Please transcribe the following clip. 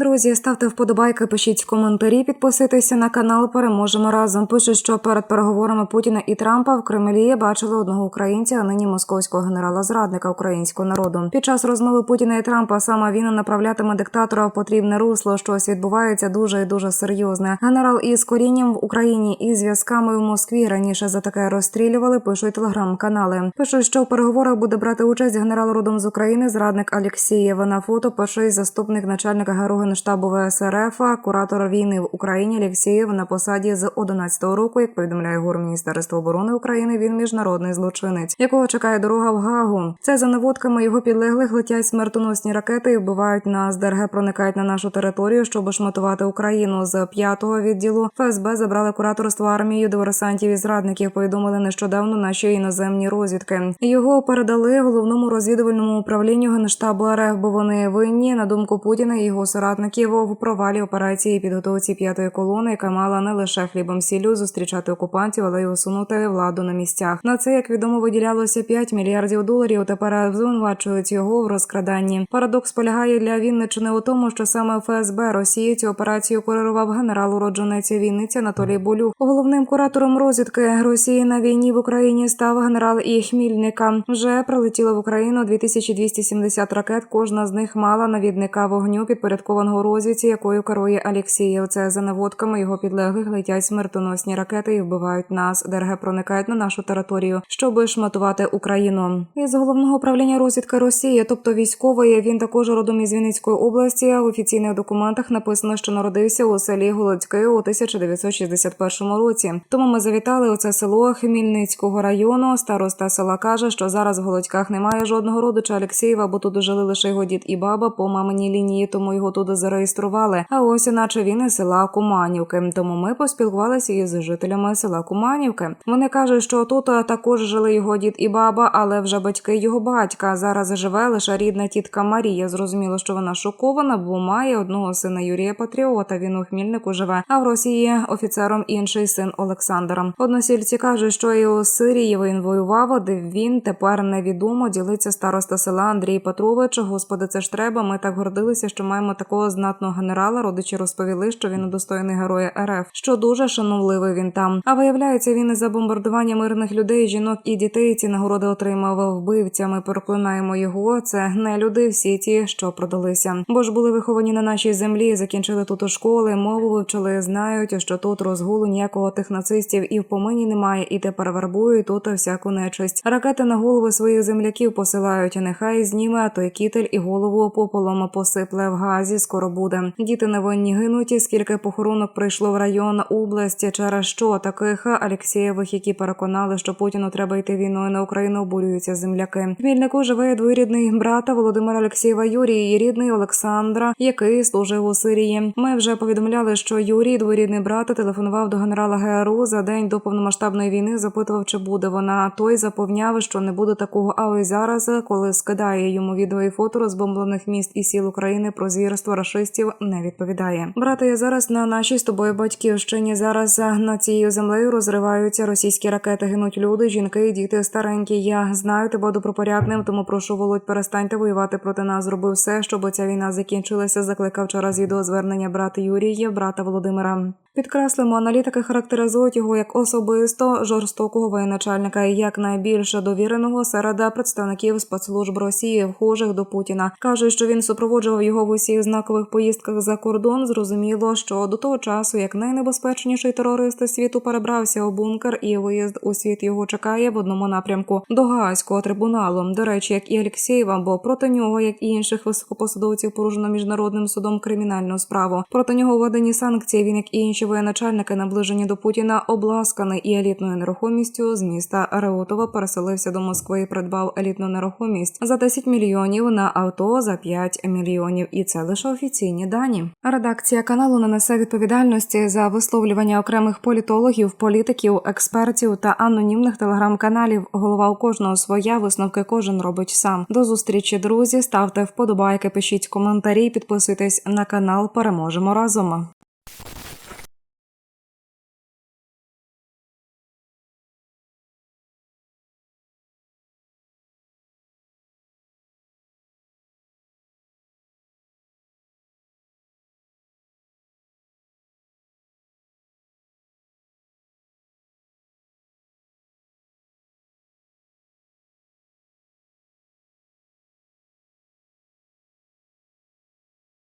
Друзі, ставте вподобайки, пишіть коментарі, підписуйтеся на канал. Переможемо разом. Пише, що перед переговорами Путіна і Трампа в Кремлі бачили одного українця, а нині московського генерала зрадника українського народу. Під час розмови Путіна і Трампа саме він направлятиме диктатора в потрібне русло. Щось відбувається дуже і дуже серйозне. Генерал із корінням в Україні і зв'язками в Москві раніше за таке розстрілювали. Пишуть телеграм-канали. Пишуть, що в переговорах буде брати участь генерал родом з України, зрадник Алєксєєв. На фото перший заступник начальника герого Генштабу ВСРФ, куратор війни в Україні Алєксєєв на посаді з 11-го року. Як повідомляє ГУР Міністерства оборони України, він міжнародний злочинець, якого чекає дорога в Гагу. Це за наводками його підлеглих летять смертоносні ракети і вбивають нас. ДРГ проникають на нашу територію, щоб шматувати Україну. З п'ятого відділу ФСБ забрали кураторство армії диверсантів і зрадників. Повідомили нещодавно наші іноземні розвідки. Його передали головному розвідувальному управлінню Генштабу РФ, бо вони винні на думку Путіна і його соратників в провалі операції підготовці п'ятої колони, яка мала не лише хлібом сіллю зустрічати окупантів, але й усунути владу на місцях. На це як відомо виділялося 5 мільярдів доларів. Тепер звинувачують його в розкраданні. Парадокс полягає для Вінничини у тому, що саме ФСБ Росії цю операцію курирував генерал уродженець Вінниці Анатолій Болюк. Головним куратором розвідки Росії на війні в Україні став генерал і Хмільника. Вже прилетіло в Україну 2270 ракет. Кожна з них мала навідника вогню підпорядкованого розвідці, якою керує Алєксєєв. Це за наводками його підлеглих летять смертоносні ракети і вбивають нас. ДРГ проникають на нашу територію, щоб шматувати Україну. Із головного управління розвідки Росії, тобто військової, він також родом із Вінницької області. В офіційних документах написано, що народився у селі Голодське у 1961 році. Тому ми завітали у це село Хмільницького району. Староста села каже, що зараз в Голодьках немає жодного родича Алексєєва, бо тут жили лише його дід і баба по маминій лінії, тому його тут зареєстрували. А ось іначе він із села Куманівки. Тому ми поспілкувалися із жителями села Куманівки. Вони кажуть, що тут також жили його дід і баба, але вже батьки його батька. Зараз живе лише рідна тітка Марія. Зрозуміло, що вона шокована, бо має одного сина Юрія Патріота. Він у Хмільнику живе. А в Росії офіцером інший син Олександра. Односільці кажуть, що і у Сирії він воював, де він тепер невідомо. Ділиться староста села Андрій Петрович. Господи, це ж треба. Ми так гордилися, що маємо такого знатного генерала. Родичі розповіли, що він удостоєний героя РФ, що дуже шановливий він там. А виявляється, він і за бомбардування мирних людей, жінок і дітей ці нагороди отримав вбивця. Ми проклинаємо його. Це не люди, всі ті, що продалися. Бо ж були виховані на нашій землі, закінчили тут у школи, мову вивчили, знають, що тут розгулу ніякого тих нацистів і в помині немає, і тепер вербують тут всяку нечисть. Ракети на голови своїх земляків посилають. Нехай зніме той кітель і голову пополом посипле в газі. Скоро буде. Діти невинні гинуть. Скільки похоронок прийшло в район області, через що таких Алексєєвих, які переконали, що Путіну треба йти війною на Україну, обурюються земляки. Хмільнику живе двоюрідний брата Володимира Алексєєва Юрій і рідний Олександра, який служив у Сирії. Ми вже повідомляли, що Юрій, двоюрідний брат, телефонував до генерала ГРУ за день до повномасштабної війни. Запитував, чи буде вона. Той запевняв, що не буде такого. А ось зараз, коли скидає йому відео і фото розбомблених міст і сіл України про звірство рашистів, не відповідає. Брате, я зараз на нашій з тобою батьківщині. Зараз на цією землею розриваються російські ракети. Гинуть люди, жінки, діти старенькі. Я знаю тебе добропорядним, тому прошу володь, перестаньте воювати проти нас. Зробив все, щоб ця війна закінчилася. Закликав через відеозвернення брата Юрія, брата Володимира. Підкреслимо, аналітики характеризують його як особисто жорстокого воєначальника і як найбільше довіреного серед представників спецслужб Росії, вхожих до Путіна. кажуть, що він супроводжував його в усіх знакових поїздках за кордон. Зрозуміло, що до того часу, як найнебезпечніший терорист світу перебрався у бункер, і виїзд у світ його чекає в одному напрямку до Гаазького трибуналу. До речі, як і Алєксєєва, бо проти нього, як і інших високопосадовців, порушено міжнародним судом кримінальну справу. Проти нього введені санкції. Він як і інші воєначальники, наближені до Путіна, обласканий і елітною нерухомістю з міста Реутова переселився до Москви і придбав елітну нерухомість за 10 мільйонів на авто за 5 мільйонів. І це лише офіційні дані. Редакція каналу не несе відповідальності за висловлювання окремих політологів, політиків, експертів та анонімних телеграм-каналів. Голова у кожного своя висновки кожен робить сам. До зустрічі, друзі. Ставте вподобайки, пишіть коментарі, підписуйтесь на канал. Переможемо разом.